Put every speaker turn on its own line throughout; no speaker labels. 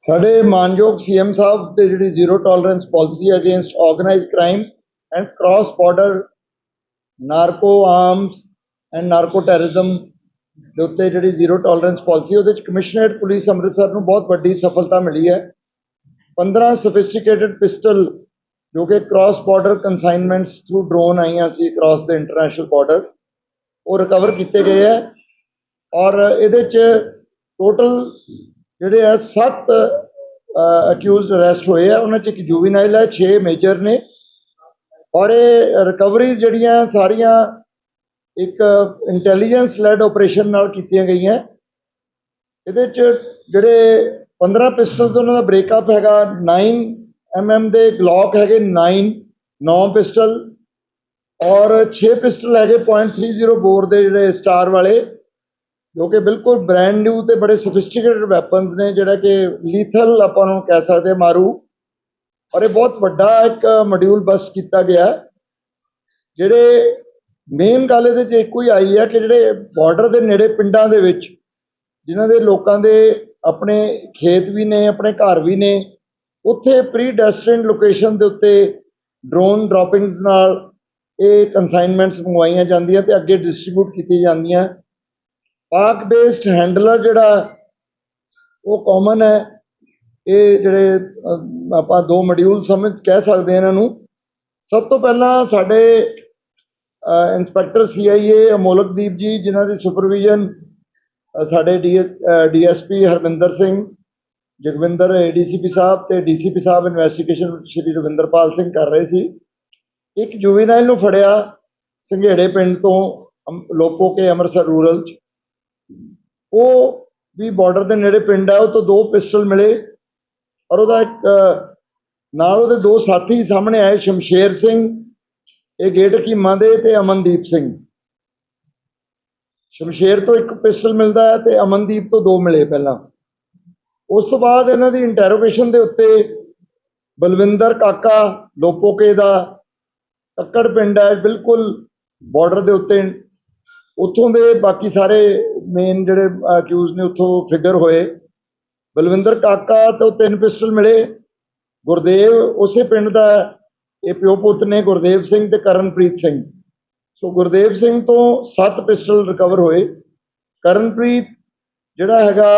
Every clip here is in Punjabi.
ਸਾਡੇ ਮਾਨਯੋਗ ਸੀਐਮ ਸਾਹਿਬ ਦੇ ਜਿਹੜੀ zero tolerance policy against organized crime and cross border narco arms and narco terrorism ਦੇ ਉੱਤੇ ਜਿਹੜੀ ਜ਼ੀਰੋ ਟੋਲਰੈਂਸ ਪਾਲਿਸੀ ਉਹਦੇ ਵਿੱਚ ਕਮਿਸ਼ਨਰੇਟ ਪੁਲਿਸ ਅੰਮ੍ਰਿਤਸਰ ਨੂੰ ਬਹੁਤ ਵੱਡੀ ਸਫਲਤਾ ਮਿਲੀ ਹੈ। 15 ਸੋਫਿਸਟੀਕੇਟਡ ਪਿਸਟਲ ਜੋ ਕਿ cross border consignments through drone ਆਈਆਂ ਸੀ ਕ੍ਰਾਸ ਦੇ ਇੰਟਰਨੈਸ਼ਨਲ ਬਾਰਡਰ ਉਹ ਰਿਕਵਰ ਕੀਤੇ ਗਏ ਹੈ। ਔਰ ਇਹਦੇ ਚ ਟੋਟਲ ਜਿਹੜੇ ਆ 7 ਅਕਿਊਜ਼ਡ ਅਰੈਸਟ ਹੋਏ ਆ। ਉਹਨਾਂ ਚ ਇੱਕ ਜੁਵੀਨਾਈਲ ਹੈ 6 ਮੇਜਰ ਨੇ। ਔਰ ਇਹ ਰਿਕਵਰੀਜ਼ ਜਿਹੜੀਆਂ ਸਾਰੀਆਂ ਇੱਕ ਇੰਟੈਲੀਜੈਂਸ ਲੈਡ ਆਪਰੇਸ਼ਨ ਨਾਲ ਕੀਤੀਆਂ ਗਈਆਂ। ਇਹਦੇ ਚ ਜਿਹੜੇ 15 ਪਿਸਟਲਸ ਉਹਨਾਂ ਦਾ ਬ੍ਰੇਕਅਪ ਹੈਗਾ 9 mm ਦੇ ਗਲੌਕ ਹੈਗੇ 9 9 ਪਿਸਟਲ ਔਰ 6 ਪਿਸਟਲ ਹੈਗੇ .30 ਬੋਰ ਦੇ ਜਿਹੜੇ ਸਟਾਰ ਵਾਲੇ। ਜੋ ਕਿ ਬਿਲਕੁਲ ਬ੍ਰੈਂਡ ਨਿਊ ਤੇ ਬੜੇ ਸੋਫਿਸਟੀਕੇਟਡ ਵੈਪਨਸ ਨੇ, ਜਿਹੜਾ ਕਿ ਲੀਥਲ ਆਪਾਂ ਨੂੰ ਕਹਿ ਸਕਦੇ ਮਾਰੂ। ਔਰ ਇਹ ਬਹੁਤ ਵੱਡਾ ਇੱਕ ਮੋਡਿਊਲ ਬਸ ਕੀਤਾ ਗਿਆ। ਜਿਹੜੇ ਮੇਨ ਗੱਲ ਇਹਦੇ 'ਚ ਇੱਕੋ ਹੀ ਆਈ ਹੈ ਕਿ ਜਿਹੜੇ ਬਾਰਡਰ ਦੇ ਨੇੜੇ ਪਿੰਡਾਂ ਦੇ ਵਿੱਚ, ਜਿਨ੍ਹਾਂ ਦੇ ਲੋਕਾਂ ਦੇ ਆਪਣੇ ਖੇਤ ਵੀ ਨੇ, ਆਪਣੇ ਘਰ ਵੀ ਨੇ, ਉੱਥੇ ਪ੍ਰੀ ਡੈਸਟਿਨਡ ਲੋਕੇਸ਼ਨ ਦੇ ਉੱਤੇ ਡਰੋਨ ਡ੍ਰੌਪਿੰਗਸ ਨਾਲ ਇਹ ਕਨਸਾਈਨਮੈਂਟਸ ਮੰਗਵਾਈਆਂ ਜਾਂਦੀਆਂ ਤੇ ਅੱਗੇ ਡਿਸਟ੍ਰੀਬਿਊਟ ਕੀਤੀਆਂ ਜਾਂਦੀਆਂ। ਪਾਕ ਬੇਸਡ ਹੈਂਡਲਰ ਜਿਹੜਾ ਉਹ ਕਾਮਨ ਹੈ। ਇਹ ਜਿਹੜੇ ਆਪਾਂ ਦੋ ਮੋਡਿਊਲ ਸਮਝ ਕਹਿ ਸਕਦੇ ਹਾਂ ਇਹਨਾਂ ਨੂੰ। ਸਭ ਤੋਂ ਪਹਿਲਾਂ ਸਾਡੇ ਇੰਸਪੈਕਟਰ ਸੀਆਈਏ ਅਮੋਲਕਦੀਪ ਜੀ, ਜਿਨ੍ਹਾਂ ਦੀ ਸੁਪਰਵਿਜ਼ਨ ਸਾਡੇ ਡੀਐਸਪੀ ਹਰਮਿੰਦਰ ਸਿੰਘ, ਜਗਵਿੰਦਰ ਏਡੀਸੀਪੀ ਸਾਹਿਬ ਤੇ ਡੀਸੀਪੀ ਸਾਹਿਬ ਇਨਵੈਸਟੀਗੇਸ਼ਨ ਸ਼੍ਰੀ ਰਵਿੰਦਰਪਾਲ ਸਿੰਘ ਕਰ ਰਹੇ ਸੀ। ਇੱਕ ਜੁਵੀਨਾਈਲ ਨੂੰ ਫੜਿਆ ਸੰਘੇੜੇ ਪਿੰਡ ਤੋਂ ਲੋਪੋ ਕੇ ਅੰਮ੍ਰਿਤਸਰ ਰੂਰਲ ਚ। ਉਹ ਵੀ ਬਾਰਡਰ ਦੇ ਨੇੜੇ ਪਿੰਡ ਹੈ ਉਹ ਤੋਂ ਦੋ ਪਿਸਟਲ ਮਿਲੇ ਔਰ ਉਹਦਾ ਇੱਕ ਨਾਲ ਉਹਦੇ ਦੋ ਸਾਥੀ ਸਾਹਮਣੇ ਆਏ, ਸ਼ਮਸ਼ੇਰ ਸਿੰਘ, ਇਹ ਗੇਟ ਕੀਮਾ ਦੇ ਤੇ ਅਮਨਦੀਪ ਸਿੰਘ। ਸ਼ਮਸ਼ੇਰ ਤੋਂ ਇੱਕ ਪਿਸਟਲ ਮਿਲਦਾ ਹੈ ਤੇ ਅਮਨਦੀਪ ਤੋਂ ਦੋ ਮਿਲੇ ਪਹਿਲਾਂ। ਉਸ ਤੋਂ ਬਾਅਦ ਇਹਨਾਂ ਦੀ ਇੰਟਰੋਗੇਸ਼ਨ ਦੇ ਉੱਤੇ ਬਲਵਿੰਦਰ ਕਾਕਾ ਲੋਪੋਕੇ ਦਾ ਕੱਕੜ ਪਿੰਡ ਹੈ, ਬਿਲਕੁਲ ਬਾਰਡਰ ਦੇ ਉੱਤੇ। ਉੱਥੋਂ ਦੇ ਬਾਕੀ ਸਾਰੇ ਮੇਨ ਜਿਹੜੇ ਅਕਿਊਜ਼ ਨੇ ਉੱਥੋਂ ਫਿਗਰ ਹੋਏ। ਬਲਵਿੰਦਰ ਕਾਕਾ ਤੋਂ ਤਿੰਨ ਪਿਸਟਲ ਮਿਲੇ। ਗੁਰਦੇਵ ਉਸੇ ਪਿੰਡ ਦਾ ਇਹ ਪਿਓ ਪੁੱਤ ਨੇ ਗੁਰਦੇਵ ਸਿੰਘ ਤੇ ਕਰਨਪ੍ਰੀਤ ਸਿੰਘ। ਸੋ ਗੁਰਦੇਵ ਸਿੰਘ ਤੋਂ 7 ਪਿਸਟਲ ਰਿਕਵਰ ਹੋਏ। ਕਰਨਪ੍ਰੀਤ ਜਿਹੜਾ ਹੈਗਾ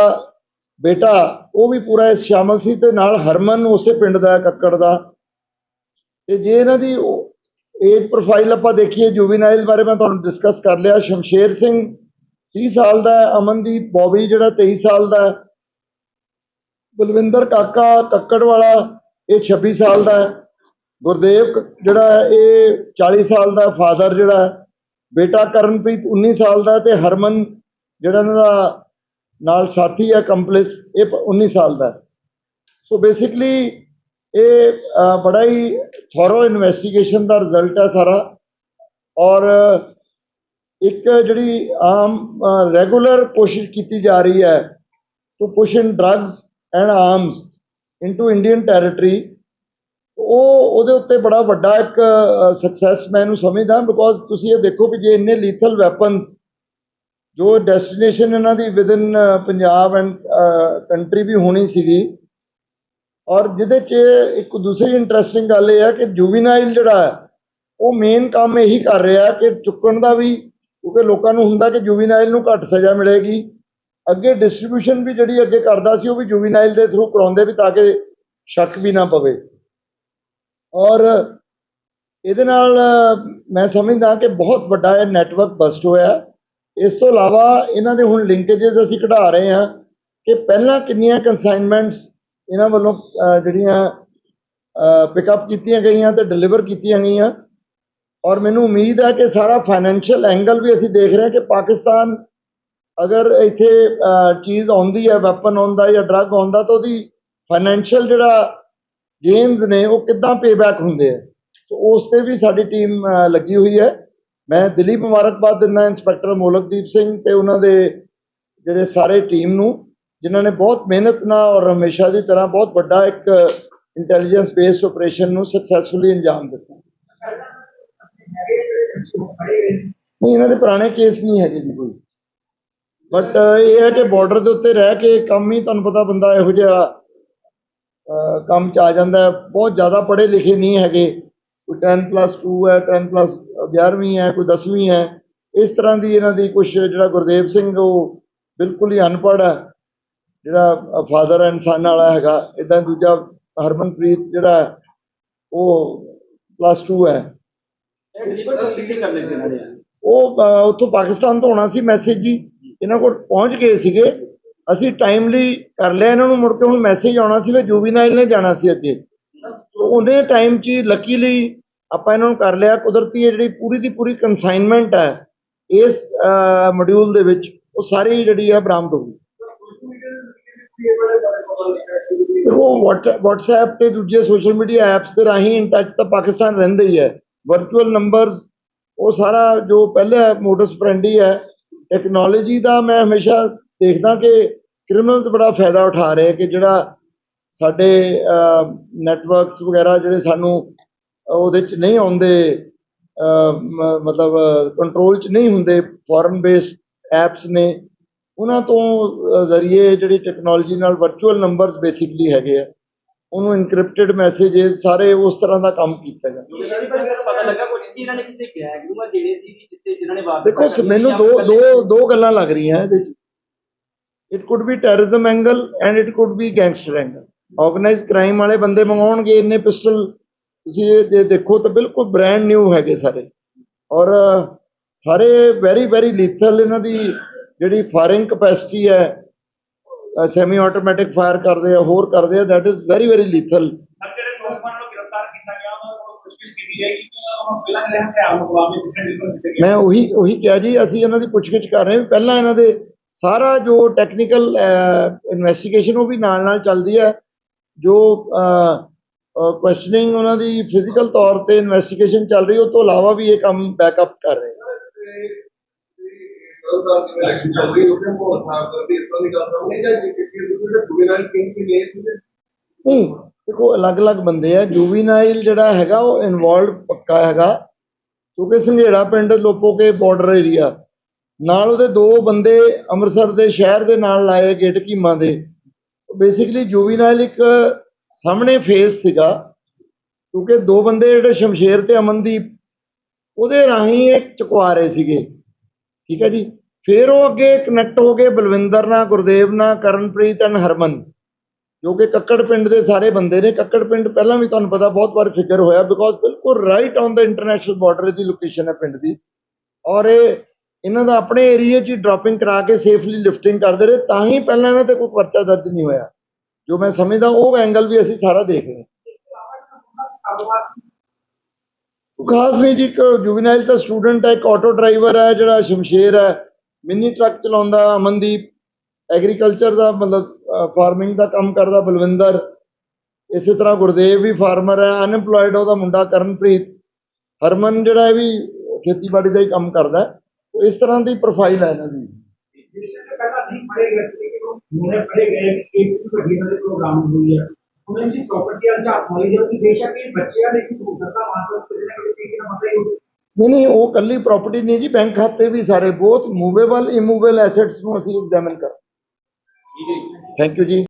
ਬੇਟਾ, ਉਹ ਵੀ ਪੂਰਾ ਇਸ ਸ਼ਾਮਲ ਸੀ ਤੇ ਨਾਲ ਹਰਮਨ ਉਸੇ ਪਿੰਡ ਦਾ ਕੱਕੜ ਦਾ। ਤੇ ਜੇ ਇਹਨਾਂ ਦੀ ਏਜ ਪ੍ਰੋਫਾਈਲ ਆਪਾਂ ਦੇਖੀਏ ਜੁਵੀਨਾਈਲ ਬਾਰੇ ਮੈਂ ਤੁਹਾਨੂੰ ਡਿਸਕਸ ਕਰ ਲਿਆ। ਸ਼ਮਸ਼ੇਰ ਸਿੰਘ 30 ਸਾਲ ਦਾ ਅਮਨਦੀਪ ਬੋਬੀ ਜਿਹੜਾ 23 ਸਾਲ ਦਾ ਬਲਵਿੰਦਰ ਕਾਕਾ ਕੱਕੜ ਵਾਲਾ, ਇਹ 26 ਸਾਲ ਦਾ ਹੈ। ਗੁਰਦੇਵ ਕ- ਜਿਹੜਾ ਹੈ, ਇਹ 40 ਸਾਲ ਦਾ ਫਾਦਰ ਜਿਹੜਾ ਬੇਟਾ ਕਰਨਪ੍ਰੀਤ 19 ਸਾਲ ਦਾ ਤੇ ਹਰਮਨ ਜਿਹੜਾ ਇਹਨਾਂ ਦਾ ਨਾਲ ਸਾਥੀ ਹੈ, ਕੰਪਲਿਸ, ਇਹ ਪ- 19 ਸਾਲ ਦਾ ਸੋ ਬੇਸਿਕਲੀ ਇਹ ਬੜਾ ਹੀ ਥੋਰੋ ਇਨਵੈਸਟੀਗੇਸ਼ਨ ਦਾ ਰਿਜ਼ਲਟ ਹੈ ਸਾਰਾ। ਔਰ ਇੱਕ ਜਿਹੜੀ ਆਮ ਰੈਗੂਲਰ ਕੋਸ਼ਿਸ਼ ਕੀਤੀ ਜਾ ਰਹੀ ਹੈ to push in drugs and arms into Indian territory ਉਹ ਉਹਦੇ ਉੱਤੇ ਬੜਾ ਵੱਡਾ ਇੱਕ ਸਕਸੈਸ ਮੈਂ ਇਹਨੂੰ ਸਮਝਦਾ ਬਿਕੋਜ਼ ਤੁਸੀਂ ਇਹ ਦੇਖੋ ਕਿ ਜੇ ਇੰਨੇ ਲੀਥਲ ਵੈਪਨਸ ਜੋ ਡੈਸਟੀਨੇਸ਼ਨ ਇਹਨਾਂ ਦੀ ਵਿਦਨ ਪੰਜਾਬ ਐਂਡ ਕੰਟਰੀ ਵੀ ਹੋਣੀ ਸੀਗੀ ਔਰ ਜਿਹਦੇ 'ਚ ਇੱਕ ਦੂਸਰੀ ਇੰਟਰਸਟਿੰਗ ਗੱਲ ਇਹ ਹੈ ਕਿ ਜੁਵੀਨਾਈਲ ਜਿਹੜਾ ਹੈ, ਉਹ ਮੇਨ ਕੰਮ ਇਹੀ ਕਰ ਰਿਹਾ ਕਿ ਚੁੱਕਣ ਦਾ ਵੀ ਕਿਉਂਕਿ ਲੋਕਾਂ ਨੂੰ ਹੁੰਦਾ ਕਿ ਜੁਵੀਨਾਈਲ ਨੂੰ ਘੱਟ ਸਜ਼ਾ ਮਿਲੇਗੀ। ਅੱਗੇ ਡਿਸਟ੍ਰੀਬਿਊਸ਼ਨ ਵੀ ਜਿਹੜੀ ਅੱਗੇ ਕਰਦਾ ਸੀ, ਉਹ ਵੀ ਜੁਵੀਨਾਈਲ ਦੇ ਥਰੂ ਕਰਾਉਂਦੇ ਵੀ ਤਾਂ ਕਿ ਸ਼ੱਕ ਵੀ ਨਾ ਪਵੇ। ਔਰ ਇਹਦੇ ਨਾਲ ਮੈਂ ਸਮਝਦਾ ਕਿ ਬਹੁਤ ਵੱਡਾ ਇਹ ਨੈਟਵਰਕ ਬਸਟ ਹੋਇਆ। ਇਸ ਤੋਂ ਇਲਾਵਾ ਇਹਨਾਂ ਦੇ ਹੁਣ ਲਿੰਕੇजेस ਅਸੀਂ ਕਢਾ ਰਹੇ ਹਾਂ ਕਿ ਪਹਿਲਾਂ ਕਿੰਨੀਆਂ ਕਨਸਾਈਨਮੈਂਟਸ ਇਹਨਾਂ ਵੱਲੋਂ ਜਿਹੜੀਆਂ ਪਿਕਅਪ ਕੀਤੀਆਂ ਗਈਆਂ ਤੇ ਡਿਲੀਵਰ ਕੀਤੀਆਂ ਗਈਆਂ। ਔਰ ਮੈਨੂੰ ਉਮੀਦ ਹੈ ਕਿ ਸਾਰਾ ਫਾਈਨੈਂਸ਼ੀਅਲ ਐਂਗਲ ਵੀ ਅਸੀਂ ਦੇਖ ਰਹੇ ਹਾਂ ਕਿ ਪਾਕਿਸਤਾਨ ਅਗਰ ਇੱਥੇ ਚੀਜ਼ ਆਉਂਦੀ ਹੈ ਵੈਪਨ ਆਉਂਦਾ ਜਾਂ ਡਰੱਗ ਆਉਂਦਾ ਤਾਂ ਉਹਦੀ ਫਾਈਨੈਂਸ਼ੀਅਲ ਜਿਹੜਾ ਗੇਮਸ ਨੇ ਉਹ ਕਿੱਦਾਂ ਪੇਬੈਕ ਹੁੰਦੇ ਆ। ਸੋ ਉਸ ਤੇ ਵੀ ਸਾਡੀ ਟੀਮ ਲੱਗੀ ਹੋਈ ਹੈ। ਮੈਂ ਦਿਲੀ ਮੁਬਾਰਕਬਾਦ ਦਿੰਦਾ ਇੰਸਪੈਕਟਰ ਮੋਲਕਦੀਪ ਸਿੰਘ ਤੇ ਉਹਨਾਂ ਦੇ ਜਿਹੜੇ ਸਾਰੇ ਟੀਮ ਨੂੰ, ਜਿਨ੍ਹਾਂ ਨੇ ਬਹੁਤ ਮਿਹਨਤ ਨਾਲ ਔਰ ਹਮੇਸ਼ਾ ਦੀ ਤਰ੍ਹਾਂ ਬਹੁਤ ਵੱਡਾ ਇੱਕ ਇੰਟੈਲੀਜੈਂਸ ਬੇਸਡ ਆਪਰੇਸ਼ਨ ਨੂੰ ਸਕਸੈਸਫੁਲੀ ਅੰਜਾਮ ਦਿੱਤਾ। ਨਹੀਂ ਇਹਨਾਂ ਦੇ ਪੁਰਾਣੇ ਕੇਸ ਨਹੀਂ ਹੈਗੇ ਜੀ ਕੋਈ। ਬਟ ਇਹ ਹੈ ਕਿ ਬਾਰਡਰ ਦੇ ਉੱਤੇ ਰਹਿ ਕੇ ਕੰਮ ਹੀ ਤੁਹਾਨੂੰ ਪਤਾ ਬੰਦਾ ਇਹੋ ਜਿਹਾ ਕੰਮ ਚ ਆ ਜਾਂਦਾ ਬਹੁਤ ਜ਼ਿਆਦਾ ਪੜ੍ਹੇ ਲਿਖੇ ਨਹੀਂ ਹੈਗੇ। ਕੋਈ 10 ਪਲੱਸ 2 ਹੈ 10 ਪਲੱਸ 11ਵੀਂ ਹੈ ਕੋਈ 10ਵੀਂ ਹੈ। ਇਸ ਤਰ੍ਹਾਂ ਦੀ ਇਹਨਾਂ ਦੀ ਕੁਝ ਜਿਹੜਾ ਗੁਰਦੇਵ ਸਿੰਘ ਉਹ ਬਿਲਕੁਲ ਹੀ ਅਨਪੜ੍ਹ ਹੈ। ਜਿਹੜਾ ਫਾਦਰ ਐਂਡ ਸਨ ਵਾਲਾ ਹੈਗਾ। ਇਦਾਂ ਦੂਜਾ ਹਰਮਨਪ੍ਰੀਤ ਜਿਹੜਾ ਹੈ, ਉਹ ਪਲੱਸ 2 ਹੈ। ਉਹ ਉੱਥੋਂ ਪਾਕਿਸਤਾਨ ਤੋਂ ਆਉਣਾ ਸੀ ਮੈਸੇਜ ਜੀ। ਇਹਨਾਂ ਕੋਲ ਪਹੁੰਚ ਗਏ ਸੀਗੇ। ਅਸੀਂ ਟਾਈਮਲੀ ਕਰ ਲਿਆ ਇਹਨਾਂ ਨੂੰ, ਮੁੜ ਕੇ ਹੁਣ ਮੈਸੇਜ ਆਉਣਾ ਸੀ ਵੀ ਜੂਵੀਨਾਈਲ ਨੇ ਜਾਣਾ ਸੀ ਅੱਗੇ। ਉਹਨੇ ਟਾਈਮ 'ਚ ਲੱਕੀਲੀ ਆਪਾਂ ਇਹਨਾਂ ਨੂੰ ਕਰ ਲਿਆ। ਕੁਦਰਤੀ ਇਹ ਜਿਹੜੀ ਪੂਰੀ ਦੀ ਪੂਰੀ ਕਨਸਾਈਨਮੈਂਟ ਹੈ, ਇਸ ਮੋਡਿਊਲ ਦੇ ਵਿੱਚ, ਉਹ ਸਾਰੀ ਜਿਹੜੀ ਹੈ ਬਰਾਮਦ ਹੋ ਗਈ। ਉਹ WhatsApp ਤੇ ਦੂਜੇ ਸੋਸ਼ਲ ਮੀਡੀਆ ਐਪਸ ਦੇ ਰਾਹੀਂ ਇਨ ਟੱਚ ਤਾਂ ਪਾਕਿਸਤਾਨ ਰਹਿੰਦੇ ਹੀ ਹੈ। ਵਰਚੁਅਲ ਨੰਬਰਸ ਉਹ ਸਾਰਾ ਜੋ ਪਹਿਲਾ ਮੋਡਸ ਫਰੈਂਡੀ ਹੈ ਟੈਕਨੋਲੋਜੀ ਦਾ ਮੈਂ ਹਮੇਸ਼ਾ ਦੇਖਦਾ ਕਿ ਕ੍ਰਿਮੀਨਲਸ ਬੜਾ ਫਾਇਦਾ ਉਠਾ ਰਹੇ ਕਿ ਜਿਹੜਾ ਸਾਡੇ ਨੈਟਵਰਕਸ ਵਗੈਰਾ ਜਿਹੜੇ ਸਾਨੂੰ ਉਹਦੇ ਚ ਨਹੀਂ ਆਉਂਦੇ ਮਤਲਬ ਕੰਟਰੋਲ ਚ ਨਹੀਂ ਹੁੰਦੇ ਫੋਰਨ ਬੇਸਡ ਐਪਸ ਨੇ, ਉਹਨਾਂ ਤੋਂ ਜ਼ਰੀਏ ਜਿਹੜੀ ਟੈਕਨੋਲੋਜੀ ਨਾਲ ਵਰਚੁਅਲ ਨੰਬਰਸ ਬੇਸਿਕਲੀ ਹੈਗੇ ਆ। ਉਹਨੂੰ ਇਨਕ੍ਰਿਪਟਡ ਮੈਸੇजेस ਸਾਰੇ ਉਸ ਤਰ੍ਹਾਂ ਦਾ ਕੰਮ ਕੀਤਾ ਜਾਂਦਾ।
ਪਤਾ ਲੱਗਾ ਕੁਝ ਕਿ ਇਹਨਾਂ ਨੇ ਕਿਸੇ ਗੈਂਗ ਨੂੰ ਦੇਣੇ ਸੀ ਜਿੱਤੇ ਜਿਨ੍ਹਾਂ ਨੇ ਵਾਪਸ
ਦੇਖੋ ਮੈਨੂੰ ਦੋ ਦੋ ਦੋ ਗੱਲਾਂ ਲੱਗ ਰਹੀਆਂ ਇਹਦੇ ਚ। It could be terrorism angle and it could be gangster angle organize crime ਵਾਲੇ ਬੰਦੇ ਮੰਗਾਉਣਗੇ ਇੰਨੇ ਪਿਸਟਲ ਤੁਸੀਂ ਜੇ ਦੇਖੋ ਤਾਂ ਬਿਲਕੁਲ ਬ੍ਰਾਂਡ ਨਿਊ ਹੈਗੇ ਸਾਰੇ। ਔਰ ਸਾਰੇ ਵੈਰੀ ਵੈਰੀ ਲੀਥਲ ਇਹਨਾਂ ਦੀ ਜਿਹੜੀ ਫਾਇਰਿੰਗ ਕਪੈਸਿਟੀ ਹੈ ਸੈਮੀ ਆਟੋਮੈਟਿਕ ਫਾਇਰ ਕਰਦੇ ਆ ਹੋਰ ਕਰਦੇ ਆ that is very very lethal ਮੈਂ ਉਹੀ ਉਹੀ ਕਿਹਾ ਜੀ ਅਸੀਂ ਇਹਨਾਂ ਦੀ ਪੁੱਛਗਿੱਛ ਕਰ ਰਹੇ ਹਾਂ। ਪਹਿਲਾਂ ਇਹਨਾਂ ਦੇ ਸਾਰਾ ਜੋ ਟੈਕਨੀਕਲ ਇਨਵੈਸਟੀਗੇਸ਼ਨ ਉਹ ਵੀ ਨਾਲ ਨਾਲ ਚੱਲਦੀ ਹੈ। ਜੋ ਕੁਐਸਚਨਿੰਗ ਉਹਨਾਂ ਦੀ ਫਿਜ਼ੀਕਲ ਤੌਰ ਤੇ ਇਨਵੈਸਟੀਗੇਸ਼ਨ ਚੱਲ ਰਹੀ ਉਹ ਤੋਂ ਇਲਾਵਾ ਵੀ ਇਹ ਕੰਮ ਬੈਕਅਪ ਕਰ ਰਹੇ ਹਾਂ
ਸਰਦਾਰ ਇਲੈਕਸ਼ਨ ਚੱਲ ਰਹੀ ਉਹਦੇ ਮਾਹੌਲ ਖਰਾਬ ਕਰਦੇ ਇਸ ਤਰ੍ਹਾਂ ਦੀ ਗੱਲ ਸਾਹਮਣੇ ਜਾਂ ਜੇ ਕਿਸੇ ਦੂਜੇ ਦੇ ਕਿੰਗ ਕੀ ਲੈ
ਨਹੀਂ, ਦੇਖੋ, ਅਲੱਗ-ਅਲੱਗ ਬੰਦੇ ਆ। ਜੂਵੀਨਾਈਲ ਜਿਹੜਾ ਹੈਗਾ, ਉਹ ਇਨਵੋਲਵਡ ਪੱਕਾ ਹੈਗਾ। ਕਿਉਂਕਿ ਸੰਘੇੜਾ ਪਿੰਡ ਲੋਪੋਕੇ ਬਾਰਡਰ ਏਰੀਆ ਨਾਲ ਉਹਦੇ ਦੋ ਬੰਦੇ ਅੰਮ੍ਰਿਤਸਰ ਦੇ ਸ਼ਹਿਰ ਦੇ ਨਾਲ ਲਾਏ ਗੇਟ ਕੀਮਾ ਦੇ। ਬੇਸਿਕਲੀ ਜੂਵੀਨਾਈਲ ਇੱਕ ਸਾਹਮਣੇ ਫੇਸ ਸੀਗਾ। ਕਿਉਂਕਿ ਦੋ ਬੰਦੇ ਜਿਹੜੇ ਸ਼ਮਸ਼ੇਰ ਤੇ ਅਮਨਦੀਪ, ਉਹਦੇ ਰਾਹੀਂ ਇਹ ਚੁਕਵਾ ਰਹੇ ਸੀਗੇ। ਠੀਕ ਹੈ ਜੀ? ਫਿਰ ਉਹ ਅੱਗੇ ਕਨੈਕਟ ਹੋ ਗਏ ਬਲਵਿੰਦਰ ਨਾਲ, ਗੁਰਦੇਵ ਨਾਲ, ਕਰਨਪ੍ਰੀਤ ਐਂਡ ਹਰਮਨ। ਜੋ ਕਿ ਕੱਕੜ ਪਿੰਡ ਦੇ ਸਾਰੇ ਬੰਦੇ ਨੇ। ਕੱਕੜ ਪਿੰਡ ਪਹਿਲਾਂ ਵੀ ਤੁਹਾਨੂੰ ਪਤਾ ਬਹੁਤ ਵਾਰ ਫਿਕਰ ਹੋਇਆ ਬਿਕੋਜ਼ ਬਿਲਕੁਲ right on the international border the location ਹੈ ਪਿੰਡ ਦੀ। ਔਰ ਇਹ ਇਹਨਾਂ ਦਾ ਆਪਣੇ ਏਰੀਆ 'ਚ ਡ੍ਰੌਪਿੰਗ ਕਰਾ ਕੇ ਸੇਫਲੀ ਲਿਫਟਿੰਗ ਕਰਦੇ ਰਹੇ। ਤਾਂ ਹੀ ਪਹਿਲਾਂ ਇਹਨਾਂ ਤੇ ਕੋਈ ਪਰਚਾ ਦਰਜ ਨਹੀਂ ਹੋਇਆ। ਜੋ ਮੈਂ ਸਮਝਦਾ ਉਹ ਐਂਗਲ ਵੀ ਅਸੀਂ ਸਾਰਾ ਦੇਖ ਰਹੇ ਖਾਸ ਨਹੀਂ ਜੀ, ਇੱਕ ਜੁਵੀਨਾਈਲ ਤਾਂ ਸਟੂਡੈਂਟ ਹੈ, ਇੱਕ ਆਟੋ ਡਰਾਈਵਰ ਹੈ, ਜਿਹੜਾ ਸ਼ਮਸ਼ੇਰ ਹੈ। ਮਿੰਨੀ ਟਰੱਕ ਚਲਾਉਂਦਾ ਅਮਨਦੀਪ, ਐਗਰੀਕਲਚਰ ਦਾ ਮਤਲਬ ਫਾਰਮਿੰਗ ਦਾ ਕੰਮ ਕਰਦਾ ਬਲਵਿੰਦਰ ਇਸੇ ਤਰ੍ਹਾਂ ਗੁਰਦੇਵ ਵੀ ਫਾਰਮਰ ਹੈ ਅਨਪਲੋਇਡ ਉਹਦਾ ਮੁੰਡਾ ਕਰਨਪ੍ਰੀਤ ਹਰਮਨ ਜਿਹੜਾ ਇਹ ਵੀ ਖੇਤੀਬਾੜੀ ਦਾ ਹੀ ਕੰਮ ਕਰਦਾ ਹੈ। ਤੋ ਇਸ ਤਰ੍ਹਾਂ ਦੀ ਪ੍ਰੋਫਾਈਲ ਹੈ ਇਹਨਾਂ ਦੀ
ਜਿਸ ਨੇ ਪਹਿਲਾਂ ਨਹੀਂ ਪੜੇ ਗਏ ਸੀ ਕਿ ਉਹ ਹੁਣੇ ਪੜੇ ਗਏ ਕਿ ਇੱਕ ਵੱਡੀ ਨਾਲ ਪ੍ਰੋਗਰਾਮ ਹੋਈ ਹੈ ਉਹਨਾਂ ਦੀ ਪ੍ਰਾਪਰਟੀ ਅਲ ਝਾਕ ਹੋਈ ਜੋ ਕਿ ਬੇਸ਼ੱਕ ਇਹ ਬੱਚਿਆਂ ਦੇ ਕੀ ਭੂਗਤਾ ਮਾਤਰ ਕਿਸੇ ਨਾ ਕਿਸੇ ਤਰੀਕੇ ਨਾਲ ਮਸਲਾ ਹੀ ਹੋਊ।
ਨਹੀਂ ਨਹੀਂ ਉਹ ਕੱਲੀ ਪ੍ਰਾਪਰਟੀ ਨਹੀਂ ਜੀ ਬੈਂਕ ਖਾਤੇ ਵੀ ਸਾਰੇ ਬਹੁਤ ਮੂਵੇਬਲ ਇਮੂਵੇਬਲ ਐਸੈਟਸ ਨੂੰ ਅਸੀਂ ਐਗਜ਼ਾਮਿਨ ਕਰ ਥੈਂਕ ਯੂ ਜੀ।